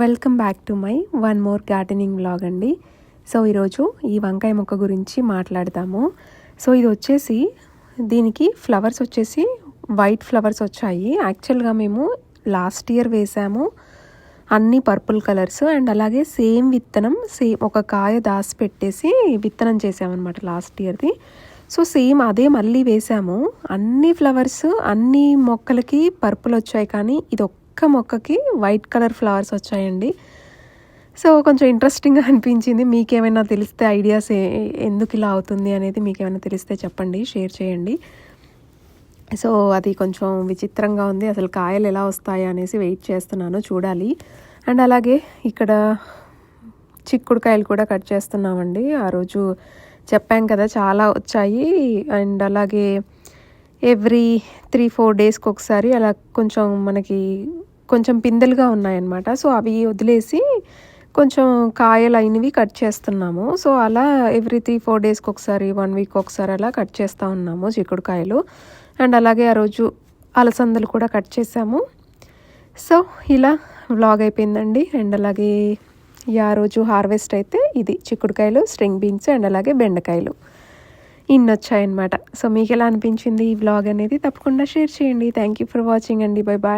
Welcome back to my one more gardening blog అండి. So ఈరోజు ఈ వంకాయ మొక్క గురించి మాట్లాడదాము. సో ఇది వచ్చేసి దీనికి ఫ్లవర్స్ వచ్చేసి వైట్ ఫ్లవర్స్ వచ్చాయి. యాక్చువల్గా మేము లాస్ట్ ఇయర్ వేసాము. అన్ని పర్పుల్ కలర్స్ అండ్ అలాగే సేమ్ విత్తనం సేమ్ ఒక కాయ దాసి పెట్టేసి విత్తనం చేసామన్నమాట లాస్ట్ ఇయర్ది. సో సేమ్ అదే మళ్ళీ వేసాము. అన్ని ఫ్లవర్స్ అన్ని మొక్కలకి పర్పుల్ వచ్చాయి కానీ ఇది ఒక్క మొక్కకి వైట్ కలర్ ఫ్లవర్స్ వచ్చాయండి. సో కొంచెం ఇంట్రెస్టింగ్గా అనిపించింది. మీకేమైనా తెలిస్తే ఐడియాస్ ఎందుకు ఇలా అవుతుంది అనేది మీకేమైనా తెలిస్తే చెప్పండి షేర్ చేయండి. సో అది కొంచెం విచిత్రంగా ఉంది. అసలు కాయలు ఎలా వస్తాయి అనేసి వెయిట్ చేస్తున్నాను చూడాలి. అండ్ అలాగే ఇక్కడ చిక్కుడుకాయలు కూడా కట్ చేస్తున్నామండి. ఆ రోజు చెప్పాం కదా చాలా వచ్చాయి. అండ్ అలాగే ఎవ్రీ త్రీ ఫోర్ డేస్కి ఒకసారి అలా కొంచెం మనకి కొంచెం పిందెలుగా ఉన్నాయన్నమాట. సో అవి వదిలేసి కొంచెం కాయలు అయినవి కట్ చేస్తున్నాము. సో అలా ఎవ్రీ త్రీ ఫోర్ డేస్కి ఒకసారి వన్ వీక్ ఒకసారి అలా కట్ చేస్తూ ఉన్నాము చిక్కుడుకాయలు. అండ్ అలాగే ఆ రోజు అలసందలు కూడా కట్ చేసాము. సో ఇలా వ్లాగ్ అయిపోయిందండి. అండ్ అలాగే ఈ ఆ రోజు హార్వెస్ట్ అయితే ఇది చిక్కుడుకాయలు స్ట్రింగ్ బీన్స్ అండ్ అలాగే బెండకాయలు. ఇన్ని వచ్చాయన్నమాట సో మీకు ఎలా అనిపించింది ఈ వ్లాగ్ అనేది తప్పకుండా షేర్ చేయండి. థ్యాంక్ యూ ఫర్ వాచింగ్ అండి. Bye bye